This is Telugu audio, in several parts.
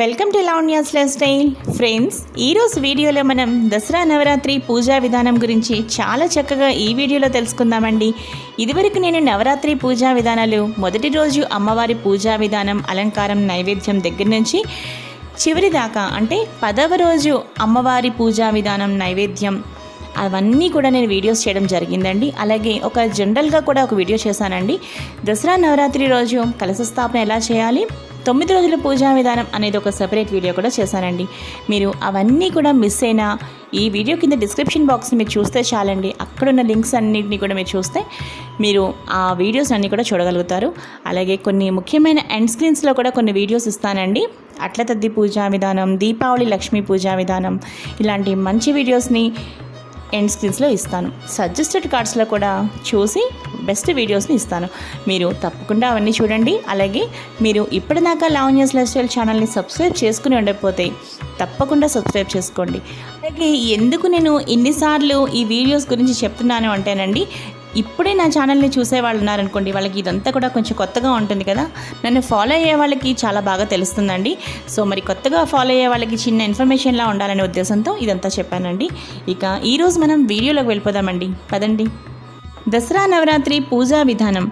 Welcome to Lavanya's lifestyle. Friends ఈరోజు వీడియోలో మనం దసరా నవరాత్రి పూజా విధానం గురించి చాలా చక్కగా ఈ వీడియోలో తెలుసుకుందామండి. ఇదివరకు నేను నవరాత్రి పూజా విధానాలు మొదటి రోజు అమ్మవారి పూజా విధానం అలంకారం నైవేద్యం దగ్గర నుంచి చివరి దాకా అంటే పదవ రోజు అమ్మవారి పూజా విధానం నైవేద్యం అవన్నీ కూడా నేను వీడియోస్ చేయడం జరిగిందండి. అలాగే ఒక జనరల్గా కూడా ఒక వీడియో చేశానండి. దసరా నవరాత్రి రోజు కలశ స్థాపన ఎలా చేయాలి? తొమ్మిది రోజుల పూజా విధానం అనేది ఒక సెపరేట్ వీడియో కూడా చేశానండి. మీరు అవన్నీ కూడా మిస్ అయినా ఈ వీడియో కింద డిస్క్రిప్షన్ బాక్స్ని మీరు చూస్తే చాలండి. అక్కడున్న లింక్స్ అన్నింటినీ కూడా మీరు చూస్తే మీరు ఆ వీడియోస్ అన్నీ కూడా చూడగలుగుతారు. అలాగే కొన్ని ముఖ్యమైన ఎండ్ స్క్రీన్స్లో కూడా కొన్ని వీడియోస్ ఇస్తానండి. అట్ల తద్ది పూజా విధానం దీపావళి లక్ష్మీ పూజా విధానం ఇలాంటి మంచి వీడియోస్ని ఎండ్ స్క్రీన్స్లో ఇస్తాను. సజెస్టెడ్ కార్డ్స్లో కూడా చూసి బెస్ట్ వీడియోస్ని ఇస్తాను. మీరు తప్పకుండా అవన్నీ చూడండి. అలాగే మీరు ఇప్పటిదాకా లావణ్యస్ లైఫ్ స్టైల్ ఛానల్ని సబ్స్క్రైబ్ చేసుకుని ఉండకపోతే తప్పకుండా సబ్స్క్రైబ్ చేసుకోండి. అలాగే ఎందుకు నేను ఇన్నిసార్లు ఈ వీడియోస్ గురించి చెప్తున్నాను అంటేనండి ఇప్పుడే నా ఛానల్ని చూసే వాళ్ళు ఉన్నారనుకోండి వాళ్ళకి ఇదంతా కూడా కొంచెం కొత్తగా ఉంటుంది కదా. నన్ను ఫాలో అయ్యే వాళ్ళకి చాలా బాగా తెలుస్తుందండి. సో మరి కొత్తగా ఫాలో అయ్యే వాళ్ళకి చిన్న ఇన్ఫర్మేషన్లా ఉండాలనే ఉద్దేశంతో ఇదంతా చెప్పానండి. ఇక ఈరోజు మనం వీడియోలోకి వెళ్ళిపోదామండి. పదండి. దసరా నవరాత్రి పూజా విధానం.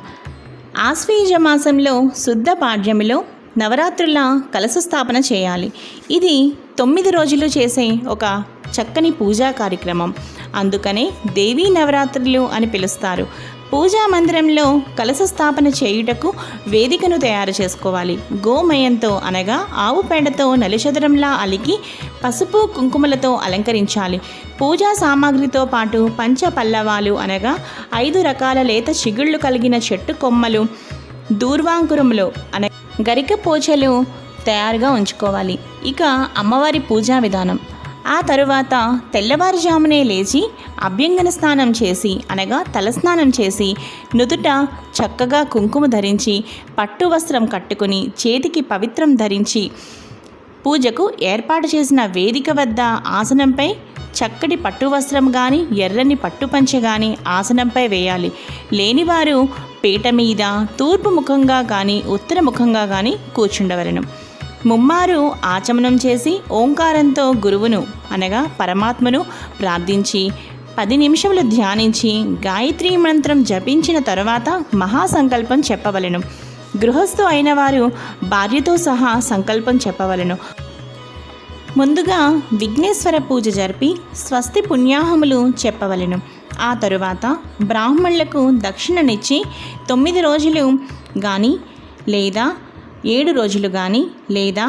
ఆశ్వీజ మాసంలో శుద్ధ పాడ్యమిలో నవరాత్రుల కలశ స్థాపన చేయాలి. ఇది తొమ్మిది రోజులు చేసే ఒక చక్కని పూజా కార్యక్రమం. అందుకనే దేవీ నవరాత్రులు అని పిలుస్తారు. పూజా మందిరంలో కలశ స్థాపన చేయుటకు వేదికను తయారు చేసుకోవాలి. గోమయంతో అనగా ఆవు పేడతో నలుచదరంలా అలికి పసుపు కుంకుమలతో అలంకరించాలి. పూజా సామాగ్రితో పాటు పంచ పల్లవాలు అనగా ఐదు రకాల లేత చిగుళ్ళు కలిగిన చెట్టు కొమ్మలు దూర్వాంకురములు అన గరిక పోచలు తయారుగా ఉంచుకోవాలి. ఇక అమ్మవారి పూజా విధానం. ఆ తరువాత తెల్లవారుజామునే లేచి అభ్యంగన స్నానం చేసి అనగా తలస్నానం చేసి నుదుట చక్కగా కుంకుమ ధరించి పట్టు వస్త్రం కట్టుకుని చేతికి పవిత్రం ధరించి పూజకు ఏర్పాటు చేసిన వేదిక వద్ద ఆసనంపై చక్కటి పట్టు వస్త్రం కానీ ఎర్రని పట్టు పంచె కానీ ఆసనంపై వేయాలి. లేనివారు పీట మీద తూర్పు ముఖంగా కానీ ఉత్తర ముఖంగా కానీ కూర్చుండవలను. ముమ్మారు ఆచమనం చేసి ఓంకారంతో గురువును అనగా పరమాత్మను ప్రార్థించి పది నిమిషములు ధ్యానించి గాయత్రీ మంత్రం జపించిన తరువాత మహాసంకల్పం చెప్పవలెను. గృహస్థు అయిన వారు భార్యతో సహా సంకల్పం చెప్పవలెను. ముందుగా విఘ్నేశ్వర పూజ జరిపి స్వస్తి పుణ్యాహములు చెప్పవలెను. ఆ తరువాత బ్రాహ్మణులకు దక్షిణనిచ్చి తొమ్మిది రోజులు కానీ లేదా ఏడు రోజులు కానీ లేదా